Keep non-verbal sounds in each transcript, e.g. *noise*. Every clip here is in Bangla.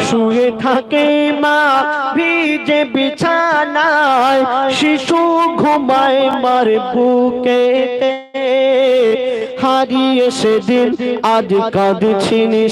শুয়ে থাকে মা ভিজে বিছানায় শিশু ঘুমায় মার বুকেতে হারিয়ে সেদিন আজ কাঁদছিনি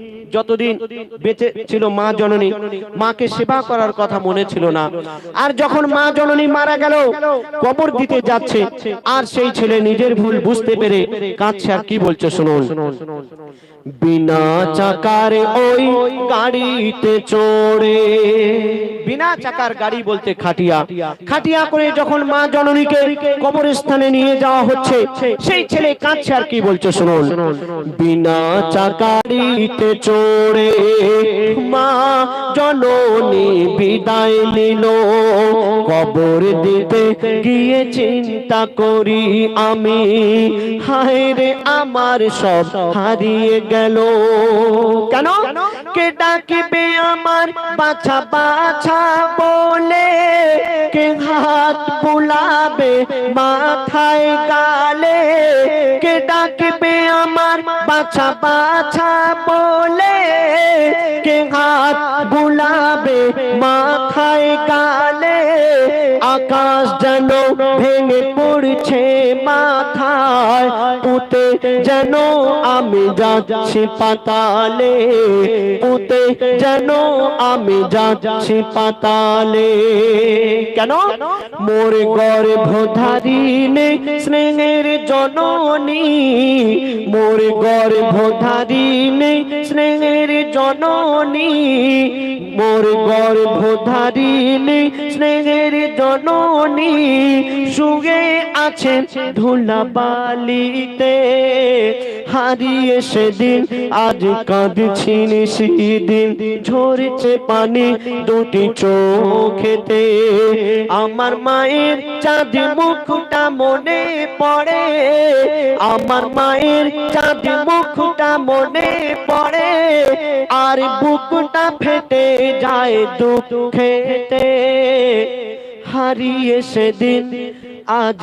যতদিন বেঁচে ছিল মা জননী, মাকে সেবা করার কথা মনে ছিল না। আর যখন মা জননী মারা গেল, কবর দিতে যাচ্ছে, আর সেই ছেলে নিজের ভুল বুঝতে পেরে কাঁদছে। আর কি বলছে শুনুন। বিনা চাকার ওই গাড়িতে চড়ে। বিনা চাকার গাড়ি বলতে খাটিয়া। খাটিয়া করে যখন মা জননীকে কবরস্থানে নিয়ে যাওয়া হচ্ছে, সেই ছেলে কাঁদছে। আর কি বলছে শুনুন। বিনা চাকারিতে চড়ে। মা জননী বিদায় নিল। কবর দিতে গিয়ে চিন্তা করি আমি। হায় রে, আমার সব হারিয়ে গেল। কেন? কে ডাকিবে আমার বাছা বাছা বলে? কে হাত বুলাবে মাথায় গালে? কে ডাকবে আমার বাছা বাছা বলে? কে হাত বুলাবে মাথায় গালে আকাশ যেন ভেঙে পড়ছে মাথায় পুতে যেন আমি যাচ্ছি পাতালে পুতে যেন আমি যাচ্ছি পাতালে কেন মোর গর্ভধারিণী স্নেহের জননী মোর গর্ভধারিণী স্নেহের জননী, মোর গর্ভধারিণী, স্নেহের জননী, সুগে আছেন ধুলা বালিতে হারিয়ে সেদিন, আজ কাঁদছিন সেদিন ঝরছে পানি দুটি চোখেতে। আমার মায়ের চাঁদ মুখটা মনে পড়ে, আমার মায়ের চাঁদ মুখটা মনে পড়ে। আর বুকটা ফেটে যায় দুঃখেতে হারিয়ে সেদিন আজ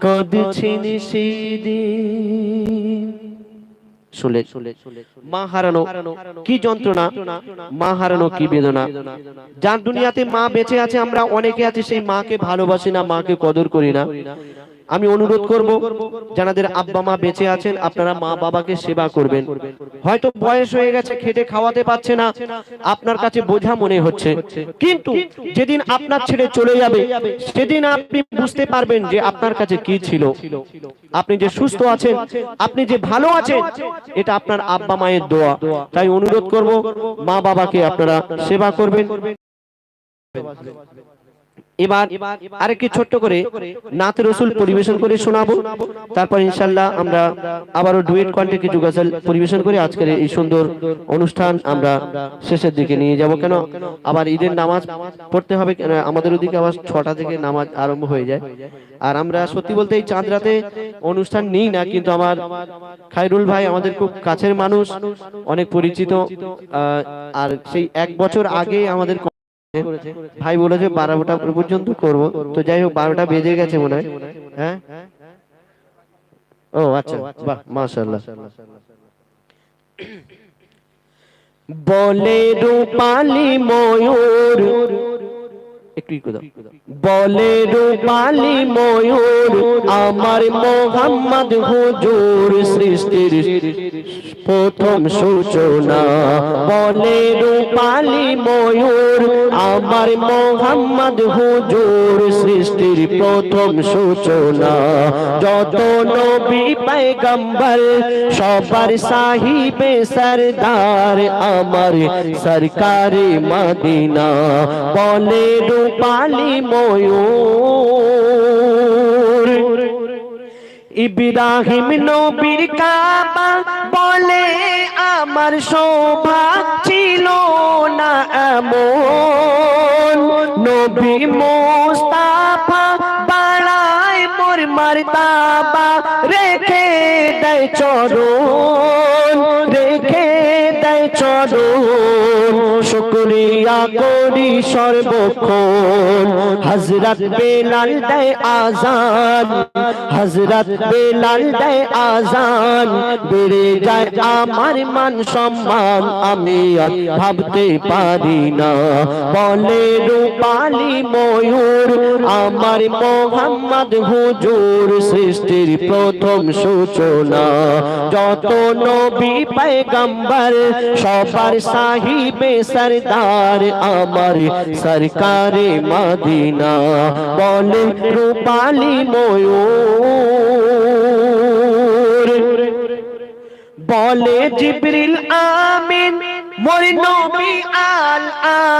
কাঁদছিন সেদিন মা বেঁচে আছে, আমরা অনেকে আছে, সেই মাকে ভালোবাসি না, মাকে কদর করি না। আমি অনুরোধ করব, যাদের আব্বা মা বেঁচে আছেন, আপনারা মা বাবাকে সেবা করবেন। হয়তো বয়স হয়ে গেছে, খেটে খাওয়াতে পারছে না, আপনার কাছে বোঝা মনে হচ্ছে। কিন্তু যেদিন আপনার ছেড়ে চলে যাবে, সেদিন আপনি বুঝতে পারবেন যে আপনার কাছে কি ছিল। আপনি যে সুস্থ আছেন, আপনি যে ভালো আছেন, এটা আপনার আব্বা মায়ের দোয়া। তাই অনুরোধ করব, মা বাবাকে আপনারা সেবা করবেন। এবার আরেকটি ছোট্ট করে নাত রসুল পরিবেশন করে শোনাবো। তারপর ইনশাল্লাহ আমরা আবারও ডুয়েট কন্টে কিছু গজল পরিবেশন করে আজকের এই সুন্দর অনুষ্ঠান আমরা শেষের দিকে নিয়ে যাব কেন? আবার ঈদের নামাজ পড়তে হবে আমাদের ওদিকে আবার ছটা থেকে নামাজ আরম্ভ হয়ে যায়। আর আমরা সত্যি বলতে এই চাঁদ রাতে অনুষ্ঠান নিই না, কিন্তু আমার খাইরুল ভাই আমাদের খুব কাছের মানুষ, অনেক পরিচিত আর সেই এক বছর আগে আমাদের ভাই বলেছে বারোটা পর্যন্ত করব। তো যাই হোক বারোটা বেজে গেছে মনে হয়। হ্যাঁ? ও আচ্ছা। বাহ মাশাল্লাহ বলে রূপালী ময়ূর বলে রূপালি ময়ূর, আমার মোহাম্মদ হুজুর সৃষ্টির প্রথম সূচনা। বলে রূপালি ময়ূর, আমার মোহাম্মদ হুজুর সৃষ্টির প্রথম সূচনা। যত নবী পয়গম্বর, সবার সাহিবে সরদার আমার সরকারি মদিনা বলে রূপালি ময়ূর। ইব্রাহিম নবীর কাবা বলে আমার সৌভাগ্য ছিল না এমন। নবী মোস্তাফা মারতাবা রেখে দেয় চরণ। শুক্রিয়া করি সর্বক্ষণ। হজরত বেলাল দেয় আজান হজরত বেলাল দেয় আজান বেড়ে যায় আমার মান সম্মান, আমি ভাবতে পারি না। বলে রূপালি ময়ূর, আমার মোহাম্মদ হুজুর সৃষ্টির প্রথম সূচনা। যত নবী পেগম্বর সবার সাহিবে সরদার আমার, সরকারে মদিনা। বলে রূপালি ময়ূর। বলে জিবরিল আমিন, মোর নবী আল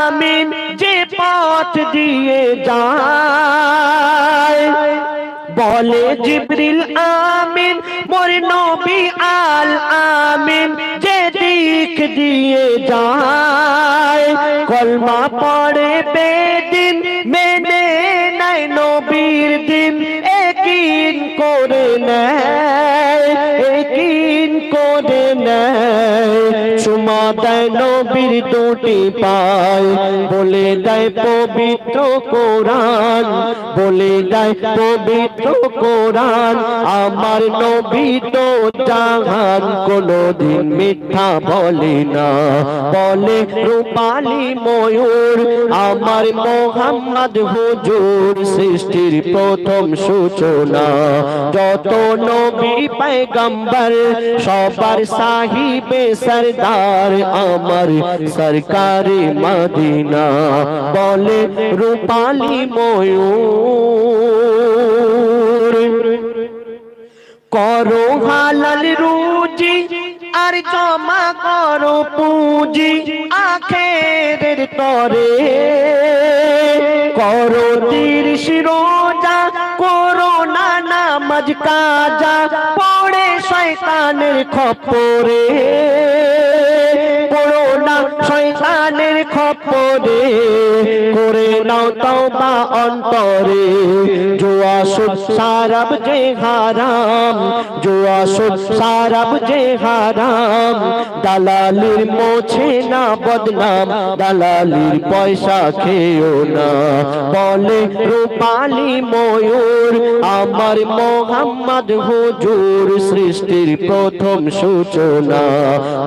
আমিন, যে পথ দিয়ে যায়। বলে জিবরিল আমিন, মোর নবী আল আমিন, যে দিক দিয়ে যায়, কলমা পড়ে বেদিন মেনে নাই নবীর নবীর দুটি পায় বলে দেয় পবিত্র কোরআন, বলে দেয় পবিত্র কোরআন। আমার নবী তো জাহান কোনদিন মিথ্যা বলে না। বলে, রূপালী ময়ূর, আমার মোহাম্মদ হুজুর সৃষ্টির প্রথম সূচনা। যত নবী পেগম্বর সবার সাহিবে সরদার আমার সরকারি মদিনা। বলে রূপালী ময়ূর। করো হালাল রুজি আর জমা করো পুঁজি আখেরের তরে। করো তিরিশ রোজা, করো না নামাজ কাজা, পড়ে শয়তানের খপরে। পড়ো না শয়তানের খপরে করে নাও তওবা অন্তরে। জুয়া সুদ সারাব যে হারাম, জুয়া সুদ সারাব যে হারাম। দালালির মোছে না বদনাম, দালালির পয়সা খেও না। বলে রূপালী ময়ূর, আমার মোহাম্মদ হুজুর সৃষ্টির প্রথম সূচনা।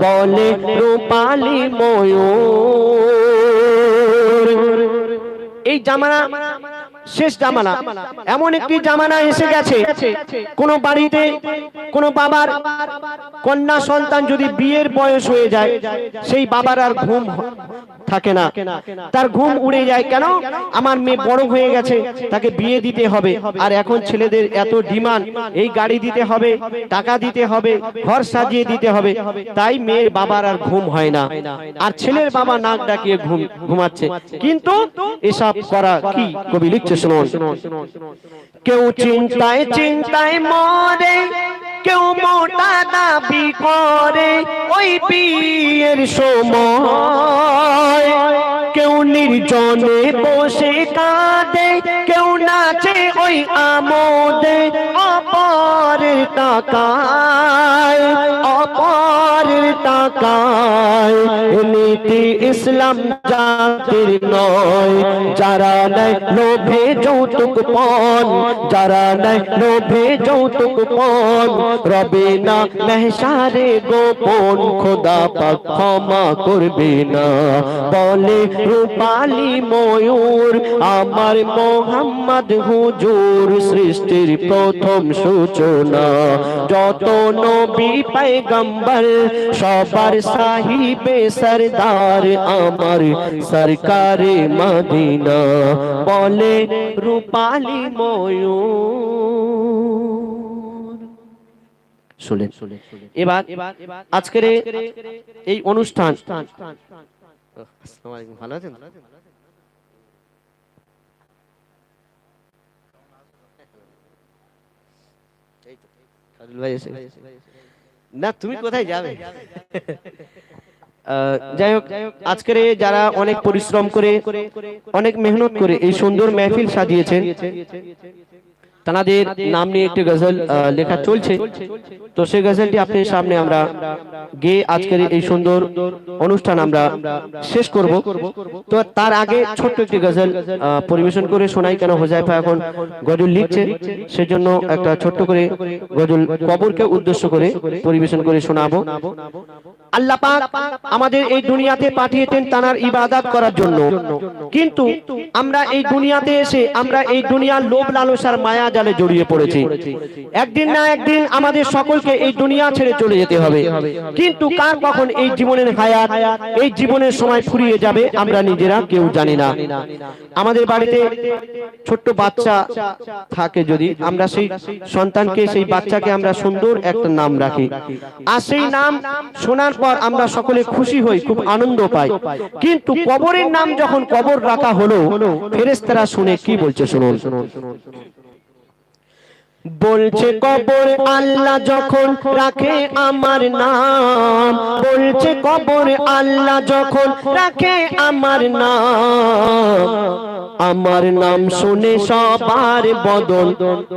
বলে রূপালী ময়ূর। এই জামানা শেষ জামানা। এমন একটি জামানা এসে গেছে, কোন বাড়িতে কোন বাবার কন্যা সন্তান যদি বিয়ের বয়স হয়ে যায়, সেই বাবার আর ঘুম থাকে না। তার ঘুম উড়ে যায়, কেন? আমার মেয়ে বড় হয়ে গেছে, তাকে বিয়ে দিতে হবে। আর এখন ছেলেদের এত ডিমান্ড, এই গাড়ি দিতে হবে, টাকা দিতে হবে, ঘর সাজিয়ে দিতে হবে, তাই মেয়ের বাবার আর ঘুম হয় না। আর ছেলের বাবা নাক ডাকিয়ে ঘুম ঘুমাচ্ছে। কিন্তু এসব করা কি? কবি লিখছে শুনুন কেউ চিন্তায় চিন্তায় মরে কেউ মোটা দাবি করে ওই বিয়ের সময়। কেউ নির্জনে বসে কাঁদে কেউ নাচে ওই আমোদে। অপরের টাকায় অপরের টাকায়। নীতি ইসলাম জাতির নয় যারা নেয় লোভে যৌতুক যারা নেয় লোভে যৌতুক রবে না গোপন, খোদা ক্ষমা করবে না। বলে ময়ূর, আমার মোহাম্মদ হুজুর, সৃষ্টির প্রথম সূচনা। যত নবী পেগম্বর সবার সাহিবে সরদার, আমার সরকারে মদিনা। বলে রূপালী ময়ূর। শুনলেন এবার আজকের এই অনুষ্ঠান। ভালো আছেন। না তুমি কোথায় যাবে? যাই হোক আজকের যারা অনেক পরিশ্রম করে অনেক মেহনত করে এই সুন্দর মেহফিল সাজিয়েছেন তানাদের নাম নিয়ে একটি গজল লেখা চলছে। তো সেই গজলটি আপনার সামনে আমরা গেয়ে আজকের এই সুন্দর অনুষ্ঠান আমরা শেষ করব। তো তার আগে ছোট্ট একটি গজল পরিবেশন করে শোনাই কেন হোজাইফা এখন গজল লিখছে। সেজন্য একটা ছোট্ট করে গজল কবরকে উদ্দেশ্য করে পরিবেশন করে শোনাবো। আল্লাহ পাক আমাদের এই দুনিয়াতে পাঠিয়েছেন তানার ইবাদত করার জন্য। কিন্তু আমরা এই দুনিয়াতে এসে আমরা এই দুনিয়ার লোভ লালসার মায়া জালে জড়িয়ে পড়েছি। একদিন না একদিন আমাদের সকলকে এই দুনিয়া ছেড়ে চলে যেতে হবে। কিন্তু কার কখন এই জীবনের হায়াত, এই জীবনের সময় ফুরিয়ে যাবে আমরা নিজেরা কেউ জানি না। আমাদের বাড়িতে ছোট্ট বাচ্চা থাকে যদি, আমরা সেই সন্তানকে, সেই বাচ্চাকে আমরা সুন্দর একটা নাম রাখি। আর সেই নাম শোনার পর আমরা সকলে খুশি হই, খুব আনন্দ পাই। কিন্তু কবরের নাম যখন কবর রাখা হলো, ফেরেশতারা শুনে কি বলছে শুনুন শুনুন। বলছে কবর আল্লাহ যখন রাখে আমার নাম। বলছে কবর আল্লাহ যখন রাখে আমার নাম। আমার নাম। শুনে সবার বদন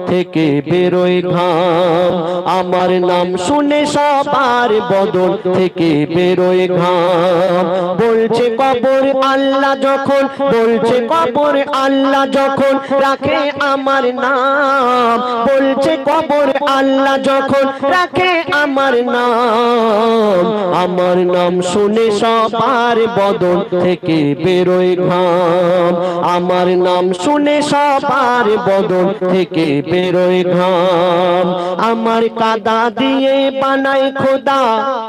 থেকে বেরোয় ঘাম। আমার নাম শুনে সবার বদন থেকে বেরোয় ঘাম। বলছে কবর আল্লাহ যখন বলছে কবর আল্লাহ যখন রাখে আমার নাম। বলছে, কবর আল্লাহ যখন রাখে আমার নাম আমার নাম শুনে সবার বদন থেকে বেরোয় ঘাম। আমার নাম শুনে সবার বদন থেকে বেরোয় ঘাম। আমার কাদা দিয়ে বানাই খোদা।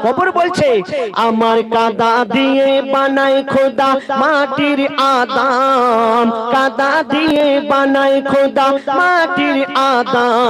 কবর বলছে, আমার কাদা দিয়ে বানাই খোদা, মাটির আদাম কাদা দিয়ে বানাই খোদা, মাটির আদাম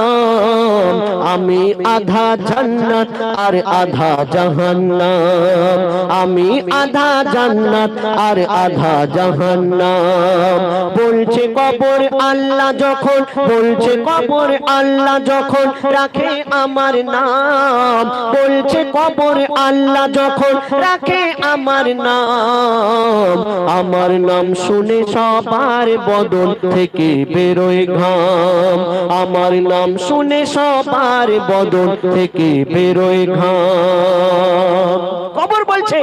আমি আধা জান্নাত আর আধা জাহান্নাম। আমি আধা জান্নাত আর আধা জাহান্নাম। বলছে কবর আল্লাহ যখন, বলছে কবর আল্লাহ যখন রাখে আমার নাম। বলছে কবর আল্লাহ যখন রাখে আমার নাম। আমার নাম শুনে সবার বদন থেকে বেরোয় ঘাম। আমার নাম শুনে সবার বদন থেকে বেরোয় ঘাম। কবর বলছে,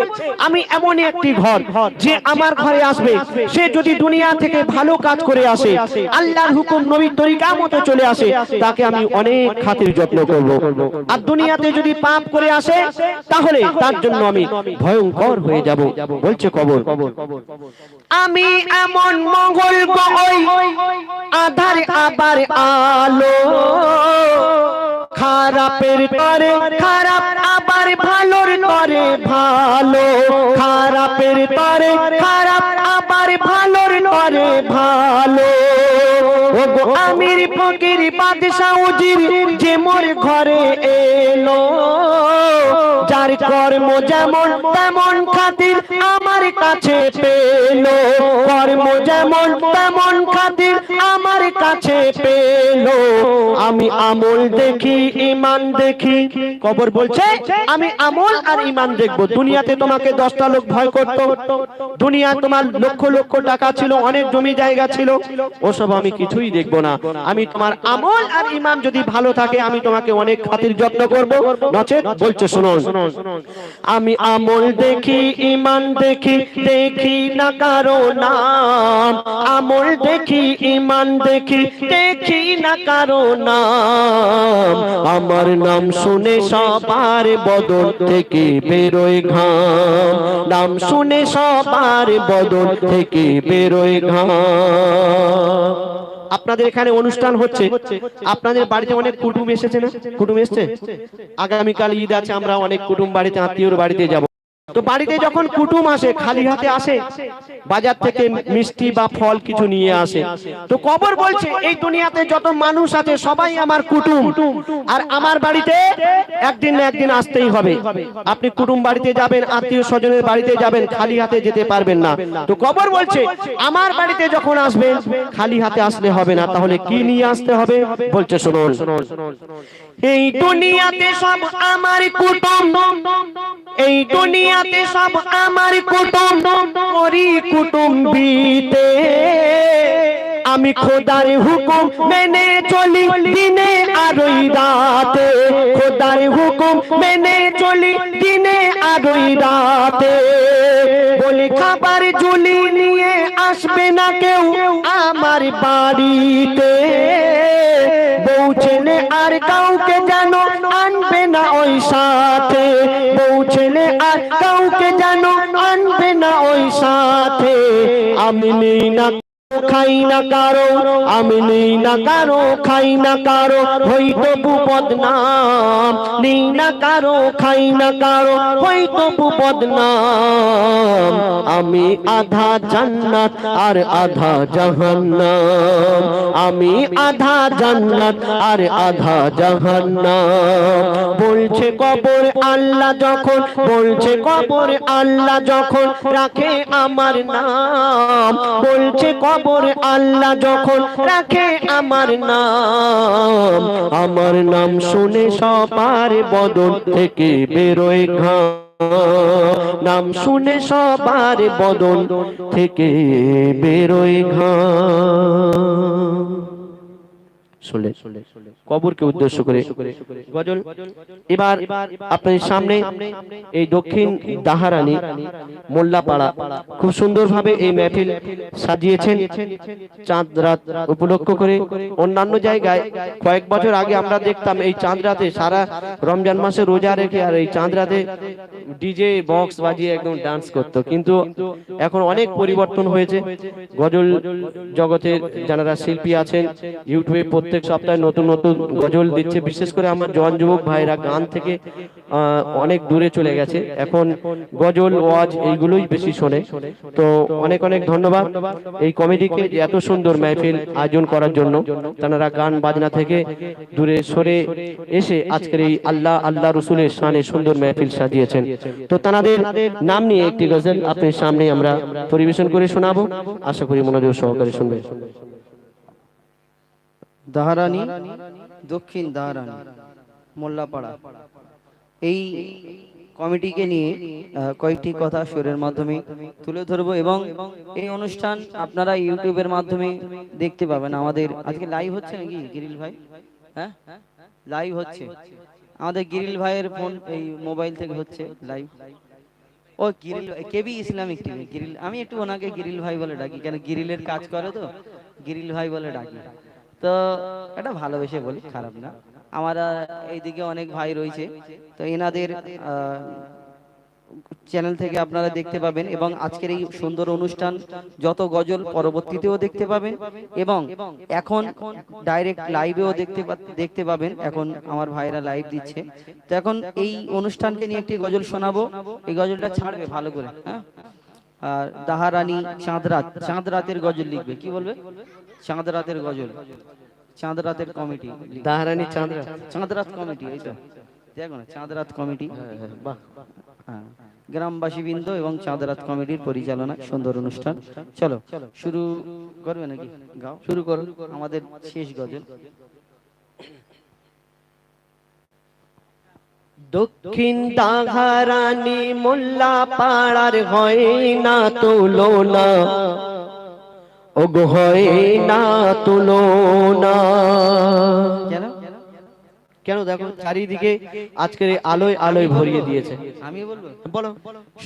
আমি এমন একটি ঘর যে আমার ঘরে আসবে। সে যদি দুনিয়া থেকে ভালো কাজ করে আসে, আল্লাহর হুকুম নবীর তরিকা মতো চলে আসে, তাকে আমি অনেক খাতির যত্ন করব। আর দুনিয়াতে যদি পাপ করে আসে, তাহলে তার জন্য আমি ভয়ঙ্কর হয়ে যাব, বলছে কবর। আমি এমন মঙ্গল গই আধার আবার আলো। খারাপের তরে খারাপ আবার ভালোর তরে ভালো। খারাপের তরে খারাপ আবার ভালোর তরে ভালো। ওগো আমির ফকির বাদশাহ উজির যে মোর ঘরে এলো। যার কর্ম যেমন তেমন খাতির আমার কাছে পেল। কর্ম যেমন তেমন খাতির আমার কাছে পেল। আমি আমল দেখি ইমান দেখি। কবর বলছে, আমি আমল আর ইমান দেখব। দুনিয়াতে তোমাকে দশটা লোক ভয় করত। দুনিয়া তোমার লক্ষ লক্ষ টাকা ছিল, অনেক জমি জায়গা ছিল। ওসব আমি কিছুই দেখব না। আমি তোমার আমল আর ইমান যদি ভালো থাকে, আমি তোমাকে অনেক খাতির যত্ন করব। নচেত বলছে, শুনুন। আমি আমল দেখি ইমান দেখি দেখি না কারও নাম। আমল দেখি ইমান দেখি দেখি না কারও নাম। আমার নাম শুনে সবার বদন থেকে বেরোয় ঘাম। নাম শুনে সবার বদন থেকে বেরোয় ঘাম। আপনাদের এখানে অনুষ্ঠান হচ্ছে। আপনাদের বাড়িতে অনেক কুটুম এসেছে না? কুটুম এসছে? আগামীকাল ঈদ আছে, আমরা অনেক কুটুম বাড়িতে, আত্মীয়র বাড়িতে যাব। তো বাড়িতে যখন কুটুম আসে, খালি হাতে আসে, বাজার থেকে মিষ্টি বা ফল কিছু নিয়ে আসে। তো কবর বলছে, এই দুনিয়াতে যত মানুষ আছে, সবাই আমার কুটুম। আর আমার বাড়িতে একদিন না একদিন আসতেই হবে। আপনি কুটুম বাড়িতে যাবেন, আত্মীয় স্বজনের বাড়িতে যাবেন, খালি হাতে যেতে পারবেন না। তো কবর বলছে, আমার বাড়িতে যখন আসবেন খালি হাতে আসলে হবে না। তাহলে কি নিয়ে আসতে হবে? বলছে, শুনুন। এই দুনিয়াতে সব আমার কুটুম। এই দুনিয়াতে সব আমার কুটুম করি কুটুম্বিতে। আমি খোদার হুকুম মেনে চলি দিনে আর ওই রাতে। খোদার হুকুম মেনে চলি দিনে আর ওই রাতে। আসবে না কেউ আমার বাড়িতে। বউ ছেলে আর কাউকে জানো আনবে না ওই সাথে। বউ ছেলে আর কাউকে জানো আনবে না ওই সাথে। আমি নেই না খাই না কারও, আমি নেই না কারও, খাই না কারও হইতো বদনাম নেই না কারও, খাই না কারও হইতো বদনাম আমি আধা জান্নাত আর আধা জাহান্নাম। আমি আধা জান্নাত আর আধা জাহান্নাম। বলছে কবর আল্লাহ যখন, বলছে কবর আল্লাহ যখন রাখে আমার নাম। বলছে কবর আল্লাহ যখন রাখে আমার নাম আমার নাম শুনে সবার বদল থেকে বেরোয় ঘাম নাম শুনে সবার বদল থেকে বেরোয় ঘাম শুনলে। কবরকে উদ্দেশ্য করে গজল। এবার সামনে এই দক্ষিণ দাহারানি মোল্লাপাড়া খুব সুন্দরভাবে এই মেহফিল সাজিয়েছেন। চাঁদ রাত উপলক্ষ করে অন্যান্য জায়গায় কয়েক বছর আগে আমরা দেখতাম এই চাঁদ রাতে সারা রমজান মাসে রোজা রেখে আর এই চাঁদ রাতে ডিজে বক্স বাজিয়ে একদম ডান্স করতো। কিন্তু এখন অনেক পরিবর্তন হয়েছে। গজল জগতের যারা শিল্পী আছেন, ইউটিউবে প্রত্যেক সপ্তাহে নতুন নতুন গজল দিচ্ছে। বিশেষ করে আমার জন যুবক ভাইরা গান থেকে অনেক দূরে চলে গেছে। এখন গজল, ওয়াজ এইগুলোই বেশি শোনে। তো অনেক অনেক ধন্যবাদ এই কমিটিকে এত সুন্দর মেহফিল আয়োজন করার জন্য। তারা গান বাজনা থেকে দূরে সরে এসে আজকের এই আল্লাহ আল্লাহ রসুলের শানে সুন্দর মেহফিল সাজিয়েছেন। তো তাদের নাম নিয়ে একটি গজল আপনার সামনে আমরা পরিবেশন করে শোনাবো। আশা করি মনোযোগ সহকারে শুনবে দাহারানি, দক্ষিণ দাহারানি, মোল্লাপাড়া। এই কমিটিকে নিয়ে কয়েকটি কথা সুরের মাধ্যমে তুলে ধরবো এবং এই অনুষ্ঠান আপনারা ইউটিউবের মাধ্যমে দেখতে পাবেন। আমাদের আজকে লাইভ হচ্ছে নাকি গিরিল ভাই? হ্যাঁ? লাইভ হচ্ছে। আমাদের গিরিল ভাইয়ের ফোন এই মোবাইল থেকে হচ্ছে লাইভ ও, গিরিল কেবি ইসলামিক টিভি গিরিল, আমি একটু ওনাকে গিরিল ভাই বলে ডাকি। কেন, গিরিলের কাজ করে তো? গিরিল ভাই বলে ডাকি। তো এটা ভালোবেসে বলি, খারাপ না। আমার এইদিকে অনেক ভাই রয়েছে। তো এনাদের চ্যানেল থেকে আপনারা দেখতে পাবেন এবং আজকের এই সুন্দর অনুষ্ঠান, যত গজল পরবর্তীতেও দেখতে পাবেন এবং এখন ডাইরেক্ট লাইভেও দেখতে দেখতে পাবেন। এখন আমার ভাইরা লাইভ দিচ্ছে। তো এখন এই অনুষ্ঠানকে নিয়ে একটি গজল শোনাবো। এই গজলটা ছাড়বে ভালো করে হ্যাঁ? আর দাহারানি চাঁদ রাত চাঁদ রাতের গজল লিখবে। কি বলবে? চাঁদ রাতের গজল চাঁদ রাতের কমিটি। দাহারানি চাঁদরা। চাঁদ রাত কমিটি এই তো। দেখো না চাঁদ রাত কমিটি বাহ। হ্যাঁ। গ্রামবাসী বৃন্দ এবং চাঁদ রাত কমিটির পরিচালনা সুন্দর অনুষ্ঠান। চলো শুরু করবে নাকি? গাও। শুরু করো আমাদের শেষ গজল। দক্ষিণ দাঘারানি মোল্লা পাড়ার হয় না তুলনা। ওগো হয় না তুলনা কেন কেন দেখো চারিদিকে আজকের আলোয় আলোয় ভরিয়ে দিয়েছে। আমি বলব? বলো।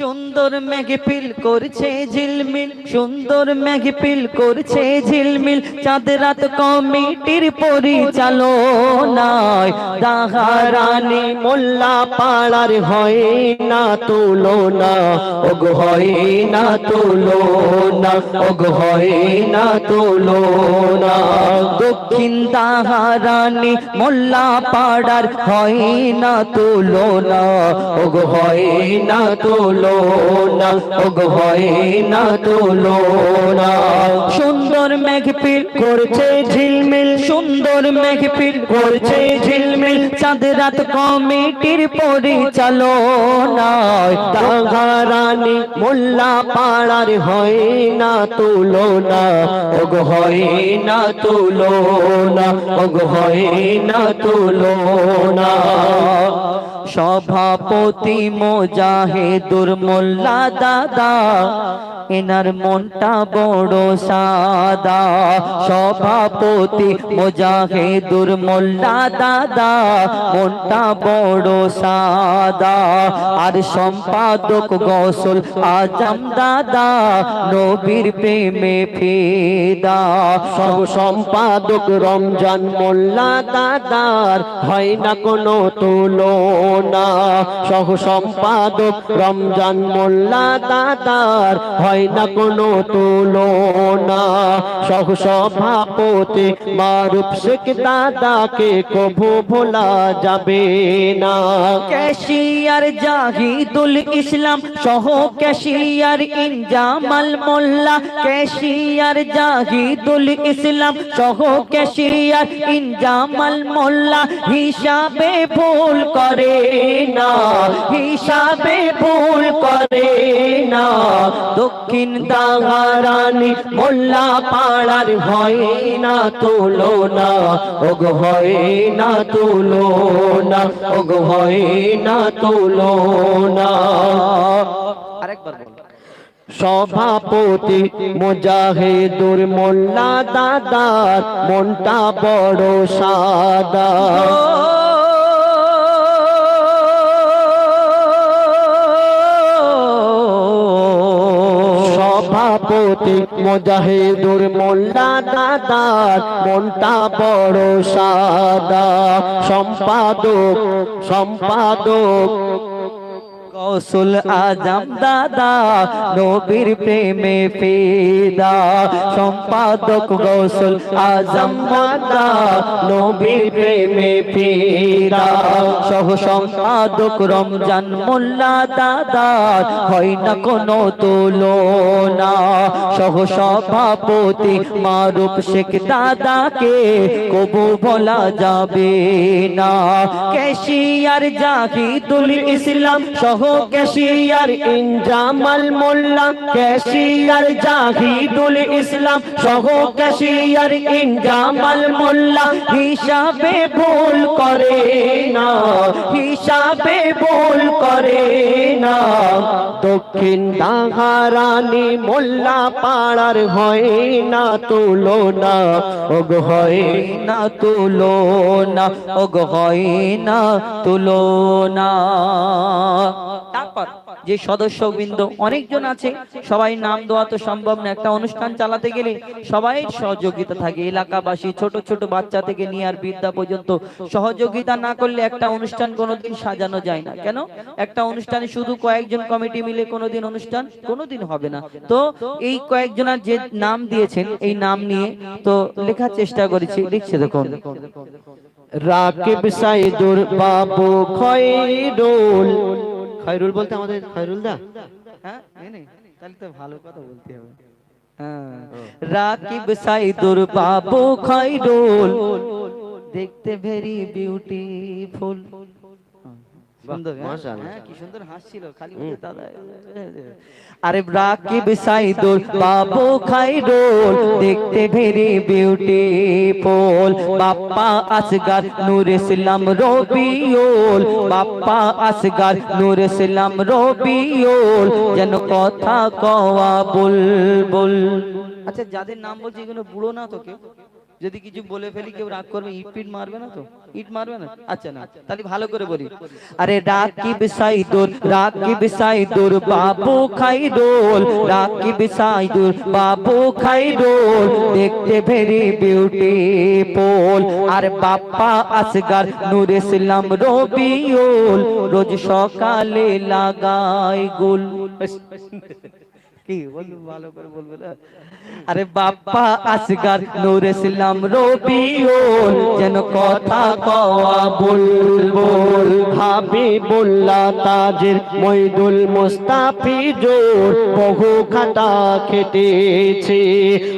সুন্দর মেঘপিল করছে ঝিলমিল সুন্দর মেঘপিল করছে ঝিলমিল। চাঁদ রাত কমিটির পরিচালনায় দাহারানি মোল্লা পাড়ার হয় না তুলনা। ওগো হয় না তুলনা ওগো হয় না তুলনা। দক্ষিণ তাহারানি মোল্লা পাড়ার হয় না তুলনা। ওগো হয় না তুলনা। ওগো হয় না তুলনা। সুন্দর মেঘপিল করছে ঝিলমিল সুন্দর মেঘপিল করছে ঝিলমিল। চাঁদ রাত কমিটির পরিচালনায় মোল্লা পাড়ার হয় না তুলনা। ওগো হয় না তুলনা ওগো হয় না তুলনা। সভাপতি মোজাহেদুর মোল্লা দাদা, এনার মনটা বড় সাদা। সভাপতি মোজাহেদুর মোল্লা দাদা, মনটা বড় সাদা। আর সম্পাদক গসল আজম দাদা, নবীর প্রেমে ফেদা। সহ সম্পাদক রমজান মোল্লা দাদার, হয় না কোনো তুলনা সহ সম্পাদক রমজান মোল্লা দাদার হয় না কোনো তুলনা। সহ সভাপতি মারুফ শেখ দাদাকে কভু ভোলা যাবে না। ক্যাশিয়ার জাহিদুল ইসলাম সহ ক্যাশিয়ার ইনজামাল মোল্লা। ক্যাশিয়ার জাহিদুল ইসলাম সহ ক্যাশিয়ার ইনজামাল মোল্লা। হিসাবে ভুল করে না হিসাবে ভুল করে না। দক্ষিণ দাগারানি মোল্লা পাড়ার হয় না তুলনা। ওগ হয় না তুলনা ওগ হয় না আরেকবার বল। সভাপতি মুজাহিদুর মোল্লা দাদার মনটা বড় সাদা। সভাপতি মুজাহিদুর মোল্লা দাদার মনটা বড় সাদা। সম্পাদক সম্পাদক। কৌশল আজম দাদা, নবীর প্রেমে ফেদা। সম্পাদক কৌশল আজম দাদা, নবীর প্রেমে ফেদা। সহ সম্পাদক রমজান মোল্লা দাদা, হয় না কোনো তুলনা। সহ সভাপতি মারুফ শেখ দাদাকে কবু বলা যাবে না। ক্যাশিয়ার জাহিদুল ইসলাম সহ ক্যাশিয়ার ইনজামাল মোল্লা ক্যাশিয়ার জাহিদুল ইসলাম সহ ক্যাশিয়ার ইনজামাল মোল্লা। হিসাবে ভুল করে না, হিসাবে ভুল করে না। দক্ষিণ দাহারানি মোল্লা পাড়ার হয় না তুলনা, ওগ হয় না তুলো না ওগ হয় না তুলো না তারপর যে সদস্যবৃন্দ অনেকজন আছে, সবাই নাম দেওয়া তো সম্ভব না। একটা অনুষ্ঠান চালাতে গেলে সবাই সহযোগিতা থাকে। এলাকাবাসী, ছোট ছোট বাচ্চা থেকে নিয়ে আর বিদ্যা পর্যন্ত সহযোগিতা না করলে একটা অনুষ্ঠান কোনোদিন সাজানো যায় না। কেন? একটা অনুষ্ঠানে শুধু কয়েকজন কমিটি মিলে কোনোদিন অনুষ্ঠান, কোনোদিন হবে না। তো এই কয়েকজনের যে নাম দিয়েছেন, এই নাম নিয়ে তো লেখার চেষ্টা করেছি। লিখছে দেখুন। রাকিব সাইদুর বাবু খয়রুল খয়রুল বলতে আমাদের খয়রুল দা? হ্যাঁ তাহলে তো ভালো কথা বলতে হবে। রাকিব সাইদুর বাবু খাইরুল দেখতে ভেরি বিউটিফুল সুন্দর হ্যাঁ? হ্যাঁ, কি সুন্দর হাসছিল খালি দাদা আরে রাকিব সাইদুর বাবু খাইরুল দেখতে ভেরি বিউটিফুল বাপ্পা আসগার নূর ইসলাম রবিউল বাপ্পা আসগার নূর ইসলাম রবিউল যেন কথা কওয়া বুলবুল। আচ্ছা যাদের নাম বলছি এগুলো বুড়ো না তো কেউ? যদি কিছু বলে ফেলি, কেউ রাগ করবে, ইট পিট মারবে না তো? ইট মারবে না? আচ্ছা না, তাহলে ভালো করে বলি। আরে রাকিব সাইদুর রাকিব সাইদুর বাবু খাইরুল রাকিব সাইদুর বাবু খাইরুল দেখতে ভেরি বিউটিফুল আর বাপ্পা আসগার নূর ইসলাম রবিউল। রোজ সকালে লাগাই গুল। কি? বলব, ভালো করে বলবে না? আরে বাপ্পা, আসগার যেন কথা কওয়া হাবিবুল্লাহ তাজের মইদুল বহু খাটা খেটেছে।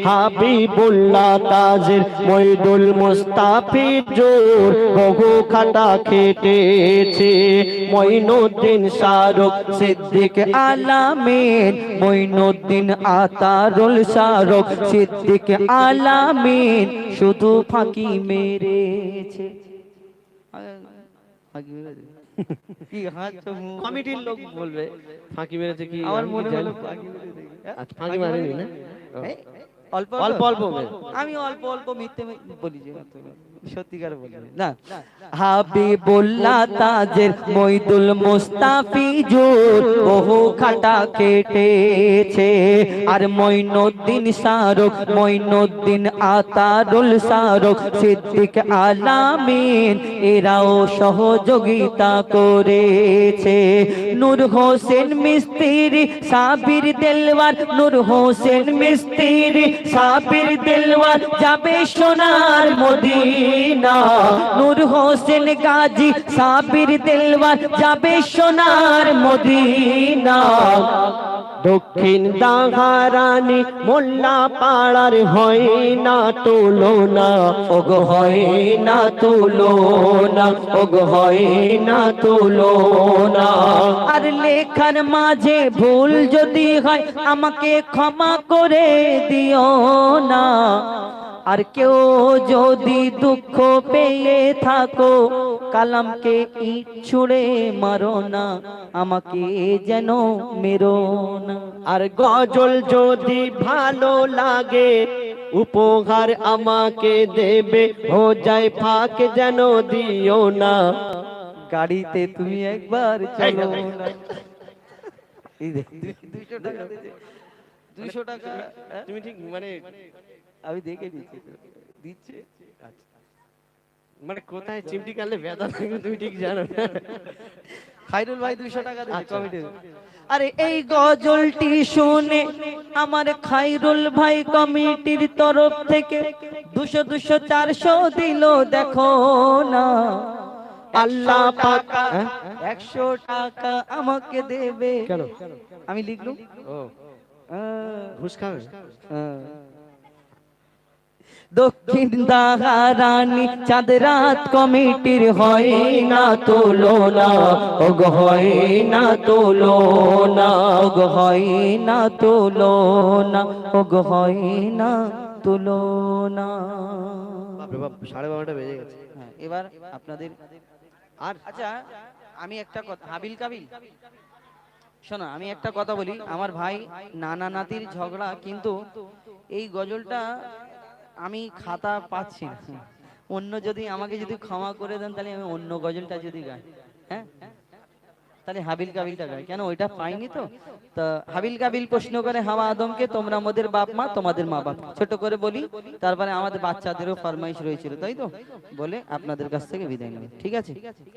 হাবিবুল্লাহ তাজের মইদুল বহু খাটা খেটেছে। মইনুদ্দিন শাহরুখ, সিদ্দিক আলামিন মইনুদ্দিন আতারুল শাহরুখ সিদ্দিক আলামিন শুধু ফাঁকি মেরেছে। *laughs* কি হাসছো কমিটির লোক বলবে ফাঁকি মেরেছে কি? আমার আমি মনে হলো ফাঁকি মেরে দেখি। ফাঁকি মারেনি না? অল্প অল্প অল্প আমি অল্প অল্প মিথ্যে বলি যে সত্যিকার বলি। না। হাবিবুল্লাহ তাজের মইদুল মুস্তাফিজুর বহু খাটা কেটেছে। আর শাহরুখ আতারুল শাহরুখ সিদ্দিক আলামিন এরাও সহযোগিতা করেছে। নূর হোসেন মিস্ত্রি সাবির দেলওয়ার নূর হোসেন মিস্ত্রি সাবির দেলওয়ার যাবে সোনার মদিনা। নূর হোসেন গাজী সাবির দেলওয়ার যাবে সোনার মদিনা। দক্ষিণ দাহারানি মোল্লা পাড়ার হয় না তুলনা। ওগ হয় না তুলনা, ওগ হয় না তুলনা। আর লেখার মাঝে ভুল যদি হয়, আমাকে ক্ষমা করে দিও না। আর কেউ যদি দুঃখ পেয়ে থাকো কালামকে ইট ছুঁড়ে মারো না আমাকে যেন মেরো না আর গজল যদি ভালো লাগে উপহার আমাকে দেবে হো যায় ফাঁক যেন দিও না গাড়িতে তুমি একবার চলো। দুইশো টাকা? তুমি ঠিক মানে আমি দেখে নিচ্ছি তো। দিচ্ছে মানে কোথায় চিমটি কাটলে ব্যথা লাগবে তুমি ঠিক জানো খাইরুল ভাই দুইশো টাকা দিচ্ছে আচ্ছা। কমিটির আরে এই গজলটি শুনে আমার খাইরুল ভাই কমিটির তরফ থেকে দুশো দুশো চারশো দিল দেখো না। আল্লাহ পাক হ্যাঁ? একশো টাকা আমাকে দেবে। কেন? আমি লিখলুম? ও। ঘুষ খাবে। দক্ষিণ দাহারানি চাঁদ রাত কমিটির হয় না তুলনা ওগ হয় না তুলনা ওগ হয় না তুলনা ওগ হয় না তুলনা। সাড়ে বারোটা বেজে গেছে। হ্যাঁ, এবার আপনাদের আর আচ্ছা আমি একটা কথা হাবিল কাবিল। শোনো আমি একটা কথা বলি। আমার ভাই নানা নাতির ঝগড়া কিন্তু এই গজলটা আমি খাতা পাচ্ছি না। অন্য যদি আমাকে যদি ক্ষমা করে দেন তাহলে আমি অন্য গজলটা যদি গাই। হ্যাঁ? তাহলে হাবিল কাবিলটা গাই। কেন? ওইটা পাইনি তো? তা হাবিল কাবিল প্রশ্ন করে হাওয়া আদমকে তোমরা আমাদের বাপ মা তোমাদের মা বাপ। ছোট করে বলি তারপরে আমাদের বাচ্চাদেরও ফরমাইশ রয়েছিল তাই তো? বলে আপনাদের কাছ থেকে বিদায় নেবে। ঠিক আছে?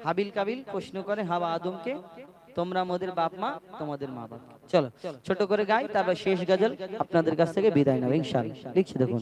হাবিল কাবিল প্রশ্ন করে হাওয়া আদমকে তোমরা আমাদের বাপ মা তোমাদের মা বাপ। চলো ছোট করে গাই তারপর শেষ গজল আপনাদের কাছ থেকে বিদায় নেবে ইনশাআল্লাহ। লিখছি দেখুন।